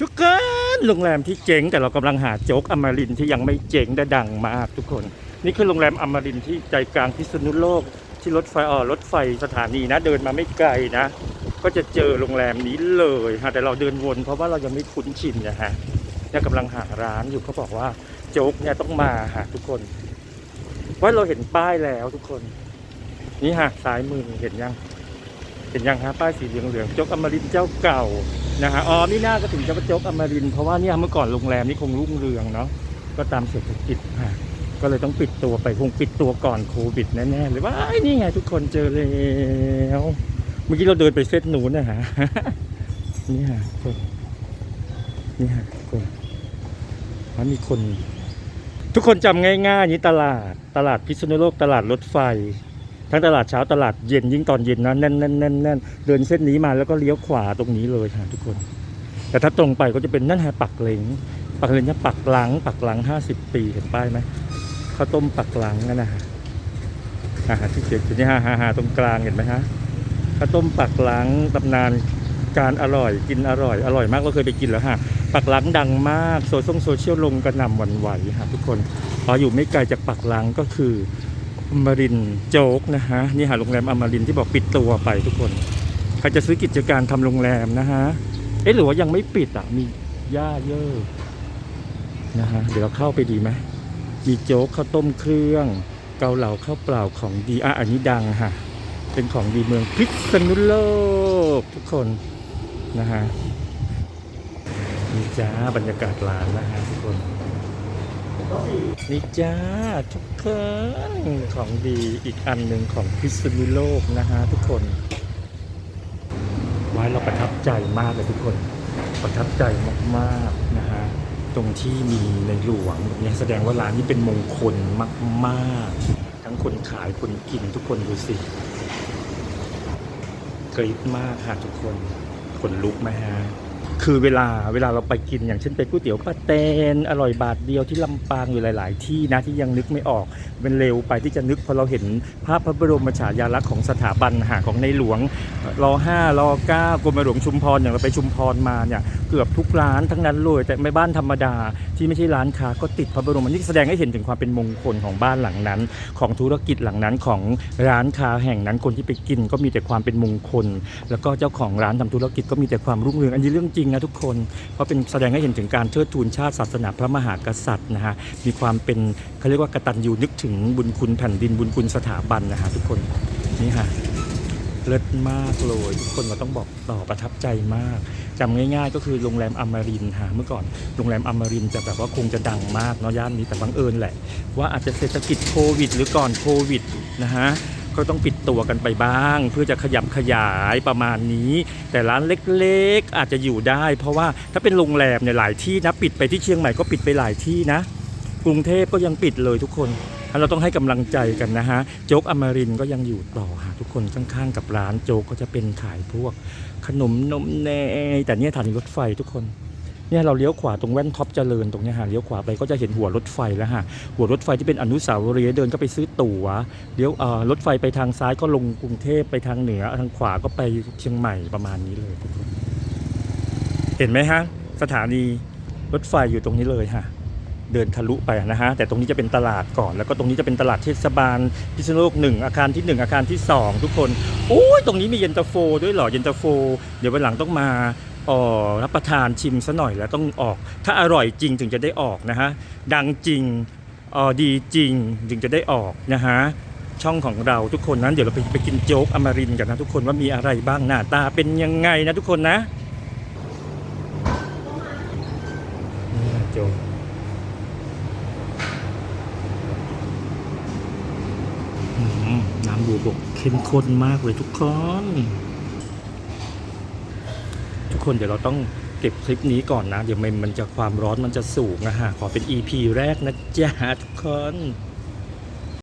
ทุกคนโรงแรมที่เจ๋งแต่เรากำลังหาโจ๊กอมรินที่ยังไม่เจ๋งแต่ดังมากทุกคน นี่คือโรงแรมอมรินที่ใจกลางพิษณุโลก ที่รถไฟเออรถไฟสถานีนะ เดินมาไม่ไกลนะ ก็จะเจอโรงแรมนี้เลยฮะแต่เราเดินวนเพราะว่าเรายังไม่คุ้นชินนะฮะเนี่ยกำลังหาร้านอยู่เขาบอกว่าโจ๊กเนี่ยต้องมาฮะทุกคนว่าเราเห็นป้ายแล้วทุกคน นี่ฮะซ้ายมือเห็นยัง เห็นยังฮะป้ายสีเหลืองๆโจ๊กอมรินเจ้าเก่านะฮะอ๋อนี่น่าก็ถึงจะว่าจกอมรินเพราะว่าเนี่ยเมื่อก่อนโรงแรมนี่คงรุ่งเรืองเนาะก็ตามเศรษฐกิจฮะก็เลยต้องปิดตัวไปคงปิดตัวก่อนโควิดแน่ๆเลยว่าไอ้นี่ไงทุกคนเจอแล้วเมื่อกี้เราเดินไปเซตหนูนนะฮะนี่ฮะคนนี่ฮะคนว่ามีคน ทุกคนจำง่ายๆนี้ตลาดตลาดพิษณุโลกตลาดรถไฟ ทั้งตลาดเช้าตลาดเย็นยิ่งตอนเย็นนะแน่นแน่นแน่นแน่นเดินเส้นนี้มาแล้วก็เลี้ยวขวาตรงนี้เลยค่ะทุกคน แต่ถ้าตรงไปก็จะเป็นนั่นฮะปักเหลงปักเหลงเนี่ยปักหลัง ปักหลังห้าสิบปีเห็นป้ายไหมข้าวต้มปักหลังนั่นนะฮะอ่าที่เขียนอยู่นี่ฮะฮะฮะตรงกลางเห็นไหมฮะข้าวต้มปักหลังตำนานการอร่อยกินอร่อย อร่อยมากก็เคยไปกินแล้วฮะปักหลังดังมากโซโซเชียลลงกระหน่ำหวั่นไหวฮะทุกคนพออยู่ไม่ไกลจากปักหลังก็คือ อมรินโจ๊กนะฮะนี่หาโรงแรมอมรินที่บอกปิดตัวไปทุกคนใครจะซื้อกิจการทำโรงแรมนะฮะเอ๊ะหรือว่ายังไม่ปิดอะมีหญ้าเยอะนะฮะเดี๋ยวเราเข้าไปดีไหมมีโจ๊กข้าวต้มเครื่อง เกาเหลาข้าวเปล่าของดีอะอันนี้ดังฮะเป็นของดีเมืองพิษณุโลกทุกคนนะฮะนี่จ้าบรรยากาศร้านนะฮะทุกคน นี่จ้าทุกคนของดีอีกอันหนึ่งของพิษณุโลกนะฮะทุกคน ไว้เราประทับใจมากเลยทุกคน ประทับใจมากๆนะฮะตรงที่มีในหลวงเนี่ยแสดงว่าร้านนี้เป็นมงคลมากๆ ทั้งคนขายคนกินทุกคนดูสิกรี๊ดมากค่ะทุกคนขนลุกไหมฮะ คือเวลาเวลาเราไปกินอย่างเช่นไปก๋วยเตี๋ยวป้าแตนอร่อยบาทเดียวที่ลำปางอยู่หลาย ๆ ที่นะที่ยังนึกไม่ออกเป็นเร็วไปที่จะนึกพอเราเห็นภาพพระบรมฉายาลักษณ์ของสถาบันหาของในหลวงรอห้ารอเก้ากรมหลวงชุมพรอย่างเราไปชุมพรมาเนี่ยเกือบทุกร้านทั้งนั้นเลยแต่ไม่บ้านธรรมดาที่ไม่ใช่ร้านค้าก็ติดพระบรมนี่แสดงให้เห็นถึงความเป็นมงคลของบ้านหลังนั้น ของธุรกิจหลังนั้นของร้านค้าแห่งนั้นคนที่ไปกินก็มีแต่ความเป็นมงคล แล้วก็เจ้าของร้านทำธุรกิจก็มีแต่ความรุ่งเรืองอันนี้เรื่องจริงริงนะทุกคน เพราะเป็นแสดงให้เห็นถึงการเทิดทูนชาติศาสนาพระมหากษัตริย์นะฮะมีความเป็นเขาเรียกว่ากตัญญูนึกถึงบุญคุณแผ่นดินบุญคุณสถาบันนะฮะทุกคนนี่ฮะเลิศมากเลยทุกคนเราต้องบอกต่อประทับใจมากจำง่ายๆ ก็คือโรงแรมอมรินฮะเมื่อก่อนโรงแรมอมรินจะแบบว่าคงจะดังมากเนาะย่านนี้แต่บังเอิญแหละ ว่าอาจจะเศรษฐกิจโควิด หรือก่อนโควิดนะฮะ ก็ต้องปิดตัวกันไปบ้าง เพื่อจะขยับขยายประมาณนี้ แต่ร้านเล็กๆ อาจจะอยู่ได้ เพราะว่าถ้าเป็นโรงแรมเนี่ยหลายที่นะปิดไปที่เชียงใหม่ก็ปิดไปหลายที่นะ กรุงเทพก็ยังปิดเลยทุกคนเราต้องให้กำลังใจกันนะฮะ โจ๊กอมรินก็ยังอยู่ต่อฮะทุกคนข้างๆกับร้านโจ๊กก็จะเป็นขายพวก ขนมนมเนยแต่เนี่ยสถานรถไฟทุกคน เนี่ยเราเลี้ยวขวาตรงแว่นท็อปเจริญตรงนี้ฮะเลี้ยวขวาไปก็จะเห็นหัวรถไฟแล้วฮะหัวรถไฟที่เป็นอนุสาวรีย์เดินก็ไปซื้อตั๋วเลี้ยวเอ่อรถไฟไปทางซ้ายก็ลงกรุงเทพไปทางเหนือทางขวาก็ไปเชียงใหม่ประมาณนี้เลยทุกคนเห็นไหมฮะสถานีรถไฟอยู่ตรงนี้เลยฮะเดินทะลุไปนะฮะแต่ตรงนี้จะเป็นตลาดก่อน แล้วก็ตรงนี้จะเป็นตลาดเทศบาลพิษณุโลกหนึ่งอาคารที่หนึ่งอาคารที่สองทุกคนโอ้ยตรงนี้มีเย็นตาโฟด้วยเหรอเย็นตาโฟ เดี๋ยววันหลังต้องมา ออรับประทานชิมซะหน่อยแล้วต้องออก ถ้าอร่อยจริงถึงจะได้ออกนะฮะดังจริงออดีจริงถึงจะได้ออกนะฮะช่องของเราทุกคนนั้นเดี๋ยวเราไปไปกินโจ๊กอมรินกันนะทุกคนว่ามีอะไรบ้างหน้าตาเป็นยังไงนะทุกคนนะนี่โจ๊กน้ำบูบกเข้มข้นมากเลยทุกคน ทุกคนเดี๋ยวเราต้องเก็บคลิปนี้ก่อนนะ เดี๋ยวมันมันจะความร้อนมันจะสูงนะฮะขอเป็น EP แรกนะจ๊ะทุกคน